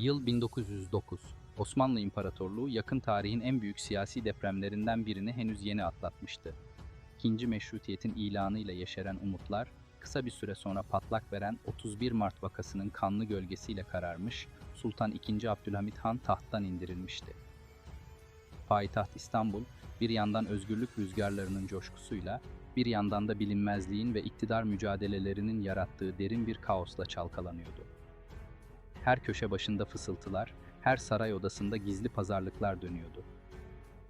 Yıl 1909. Osmanlı İmparatorluğu yakın tarihin en büyük siyasi depremlerinden birini henüz yeni atlatmıştı. İkinci meşrutiyetin ilanıyla yeşeren umutlar, kısa bir süre sonra patlak veren 31 Mart vakasının kanlı gölgesiyle kararmış, Sultan II. Abdülhamit Han tahttan indirilmişti. Payitaht İstanbul, bir yandan özgürlük rüzgarlarının coşkusuyla, bir yandan da bilinmezliğin ve iktidar mücadelelerinin yarattığı derin bir kaosla çalkalanıyordu. Her köşe başında fısıltılar, her saray odasında gizli pazarlıklar dönüyordu.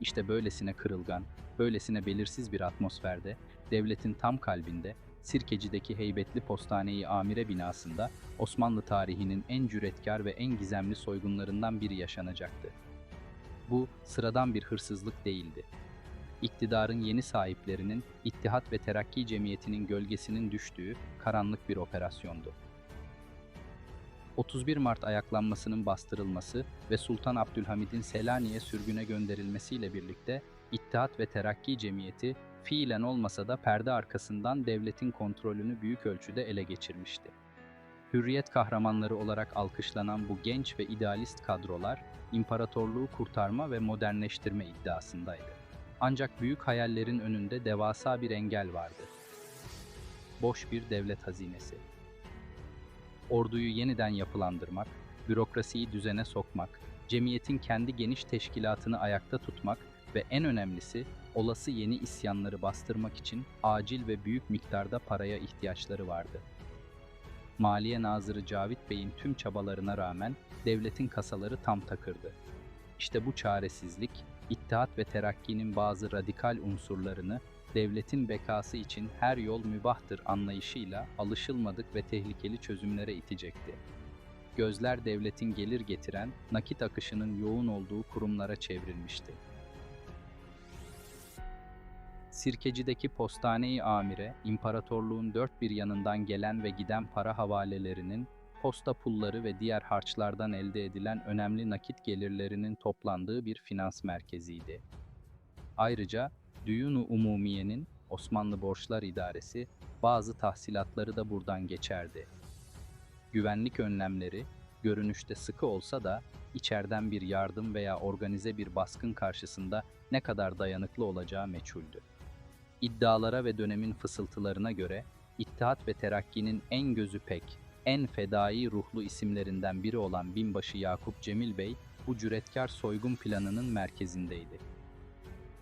İşte böylesine kırılgan, böylesine belirsiz bir atmosferde, devletin tam kalbinde, Sirkeci'deki heybetli postaneyi amire binasında Osmanlı tarihinin en cüretkar ve en gizemli soygunlarından biri yaşanacaktı. Bu sıradan bir hırsızlık değildi. İktidarın yeni sahiplerinin İttihat ve Terakki Cemiyeti'nin gölgesinin düştüğü karanlık bir operasyondu. 31 Mart ayaklanmasının bastırılması ve Sultan Abdülhamid'in Selanik'e sürgüne gönderilmesiyle birlikte İttihat ve Terakki Cemiyeti fiilen olmasa da perde arkasından devletin kontrolünü büyük ölçüde ele geçirmişti. Hürriyet kahramanları olarak alkışlanan bu genç ve idealist kadrolar, imparatorluğu kurtarma ve modernleştirme iddiasındaydı. Ancak büyük hayallerin önünde devasa bir engel vardı. Boş bir devlet hazinesi. Orduyu yeniden yapılandırmak, bürokrasiyi düzene sokmak, cemiyetin kendi geniş teşkilatını ayakta tutmak ve en önemlisi olası yeni isyanları bastırmak için acil ve büyük miktarda paraya ihtiyaçları vardı. Maliye Nazırı Cavit Bey'in tüm çabalarına rağmen devletin kasaları tam takırdı. İşte bu çaresizlik, İttihat ve Terakki'nin bazı radikal unsurlarını devletin bekası için her yol mübahtır anlayışıyla alışılmadık ve tehlikeli çözümlere itecekti. Gözler devletin gelir getiren, nakit akışının yoğun olduğu kurumlara çevrilmişti. Sirkeci'deki postane-i amire, imparatorluğun dört bir yanından gelen ve giden para havalelerinin, posta pulları ve diğer harçlardan elde edilen önemli nakit gelirlerinin toplandığı bir finans merkeziydi. Ayrıca Düyunu Umumiye'nin Osmanlı Borçlar İdaresi bazı tahsilatları da buradan geçerdi. Güvenlik önlemleri görünüşte sıkı olsa da içeriden bir yardım veya organize bir baskın karşısında ne kadar dayanıklı olacağı meçhuldü. İddialara ve dönemin fısıltılarına göre İttihat ve Terakki'nin en gözü pek, en fedai ruhlu isimlerinden biri olan binbaşı Yakup Cemil Bey bu cüretkar soygun planının merkezindeydi.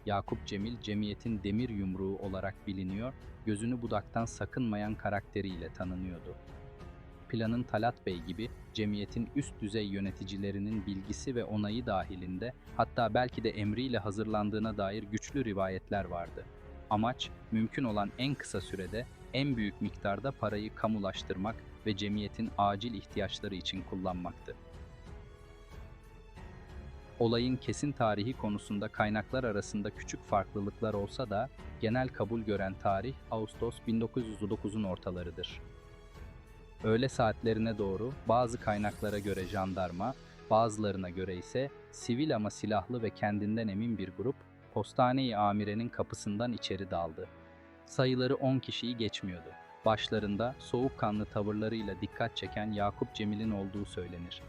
Yakup Cemil, cemiyetin demir yumruğu olarak biliniyor, gözünü budaktan sakınmayan karakteriyle tanınıyordu. Planın Talat Bey gibi cemiyetin üst düzey yöneticilerinin bilgisi ve onayı dahilinde hatta belki de emriyle hazırlandığına dair güçlü rivayetler vardı. Amaç mümkün olan en kısa sürede en büyük miktarda parayı kamulaştırmak ve cemiyetin acil ihtiyaçları için kullanmaktı. Olayın kesin tarihi konusunda kaynaklar arasında küçük farklılıklar olsa da genel kabul gören tarih Ağustos 1909'un ortalarıdır. Öğle saatlerine doğru bazı kaynaklara göre jandarma, bazılarına göre ise sivil ama silahlı ve kendinden emin bir grup postane-i amirenin kapısından içeri daldı. Sayıları 10 kişiyi geçmiyordu. Başlarında soğukkanlı tavırlarıyla dikkat çeken Yakup Cemil'in olduğu söylenir.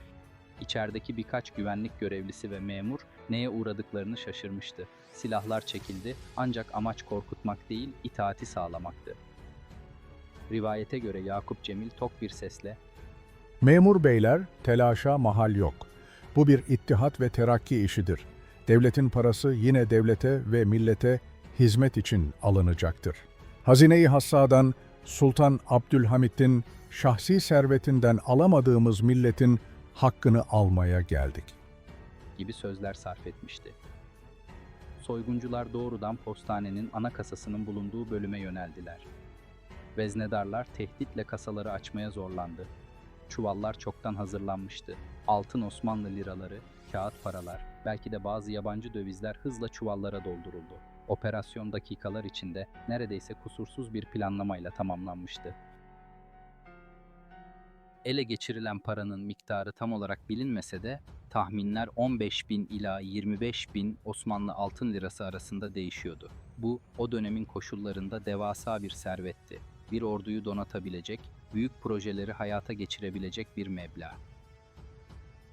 İçerideki birkaç güvenlik görevlisi ve memur neye uğradıklarını şaşırmıştı. Silahlar çekildi ancak amaç korkutmak değil, itaati sağlamaktı. Rivayete göre Yakup Cemil tok bir sesle Memur beyler, telaşa mahal yok. Bu bir ittihat ve terakki işidir. Devletin parası yine devlete ve millete hizmet için alınacaktır. Hazine-i Hassa'dan Sultan Abdülhamit'in şahsi servetinden alamadığımız milletin hakkını almaya geldik. gibi sözler sarf etmişti. Soyguncular doğrudan postanenin ana kasasının bulunduğu bölüme yöneldiler. Veznedarlar tehditle kasaları açmaya zorlandı. Çuvallar çoktan hazırlanmıştı. Altın Osmanlı liraları, kağıt paralar, belki de bazı yabancı dövizler hızla çuvallara dolduruldu. Operasyon dakikalar içinde neredeyse kusursuz bir planlamayla tamamlanmıştı. Ele geçirilen paranın miktarı tam olarak bilinmese de tahminler 15 bin ila 25 bin Osmanlı altın lirası arasında değişiyordu. Bu o dönemin koşullarında devasa bir servetti. Bir orduyu donatabilecek, büyük projeleri hayata geçirebilecek bir meblağ.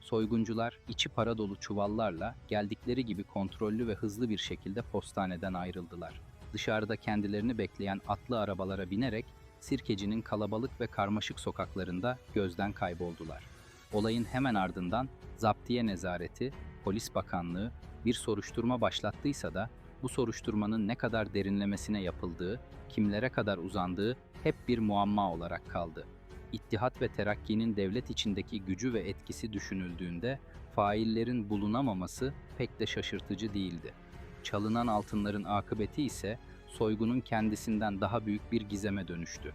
Soyguncular içi para dolu çuvallarla geldikleri gibi kontrollü ve hızlı bir şekilde postaneden ayrıldılar. Dışarıda kendilerini bekleyen atlı arabalara binerek Sirkeci'nin kalabalık ve karmaşık sokaklarında gözden kayboldular. Olayın hemen ardından Zaptiye Nezareti, Polis Bakanlığı bir soruşturma başlattıysa da bu soruşturmanın ne kadar derinlemesine yapıldığı, kimlere kadar uzandığı hep bir muamma olarak kaldı. İttihat ve Terakki'nin devlet içindeki gücü ve etkisi düşünüldüğünde faillerin bulunamaması pek de şaşırtıcı değildi. Çalınan altınların akıbeti ise soygunun kendisinden daha büyük bir gizeme dönüştü.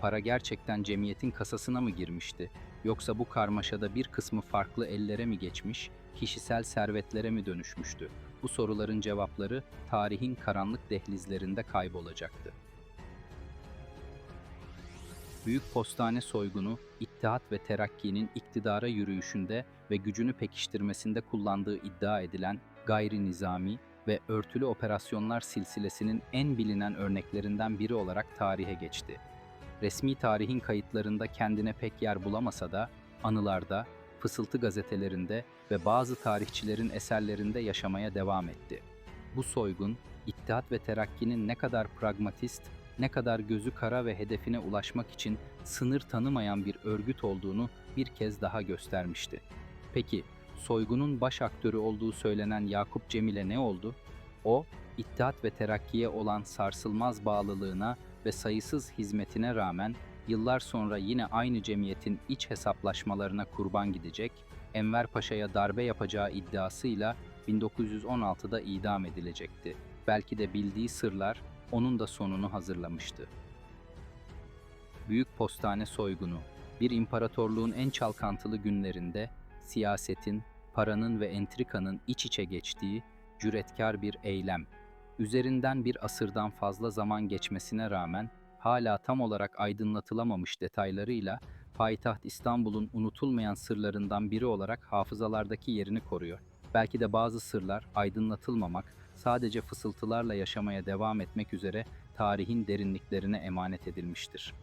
Para gerçekten cemiyetin kasasına mı girmişti? Yoksa bu karmaşada bir kısmı farklı ellere mi geçmiş, kişisel servetlere mi dönüşmüştü? Bu soruların cevapları tarihin karanlık dehlizlerinde kaybolacaktı. Büyük Postane soygunu, İttihat ve Terakki'nin iktidara yürüyüşünde ve gücünü pekiştirmesinde kullandığı iddia edilen gayri nizami ve örtülü operasyonlar silsilesinin en bilinen örneklerinden biri olarak tarihe geçti. Resmi tarihin kayıtlarında kendine pek yer bulamasa da anılarda, fısıltı gazetelerinde ve bazı tarihçilerin eserlerinde yaşamaya devam etti. Bu soygun, İttihat ve Terakki'nin ne kadar pragmatist, ne kadar gözü kara ve hedefine ulaşmak için sınır tanımayan bir örgüt olduğunu bir kez daha göstermişti. Peki, soygunun baş aktörü olduğu söylenen Yakup Cemil'e ne oldu? O, İttihat ve Terakki'ye olan sarsılmaz bağlılığına ve sayısız hizmetine rağmen yıllar sonra yine aynı cemiyetin iç hesaplaşmalarına kurban gidecek, Enver Paşa'ya darbe yapacağı iddiasıyla 1916'da idam edilecekti. Belki de bildiği sırlar onun da sonunu hazırlamıştı. Büyük Postane Soygunu Bir imparatorluğun en çalkantılı günlerinde siyasetin, paranın ve entrikanın iç içe geçtiği cüretkar bir eylem. Üzerinden bir asırdan fazla zaman geçmesine rağmen hala tam olarak aydınlatılamamış detaylarıyla payitaht İstanbul'un unutulmayan sırlarından biri olarak hafızalardaki yerini koruyor. Belki de bazı sırlar aydınlatılmamak, sadece fısıltılarla yaşamaya devam etmek üzere tarihin derinliklerine emanet edilmiştir.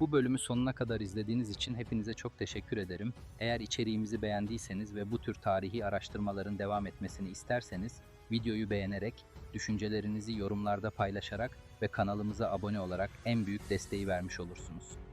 Bu bölümü sonuna kadar izlediğiniz için hepinize çok teşekkür ederim. Eğer içeriğimizi beğendiyseniz ve bu tür tarihi araştırmaların devam etmesini isterseniz videoyu beğenerek, düşüncelerinizi yorumlarda paylaşarak ve kanalımıza abone olarak en büyük desteği vermiş olursunuz.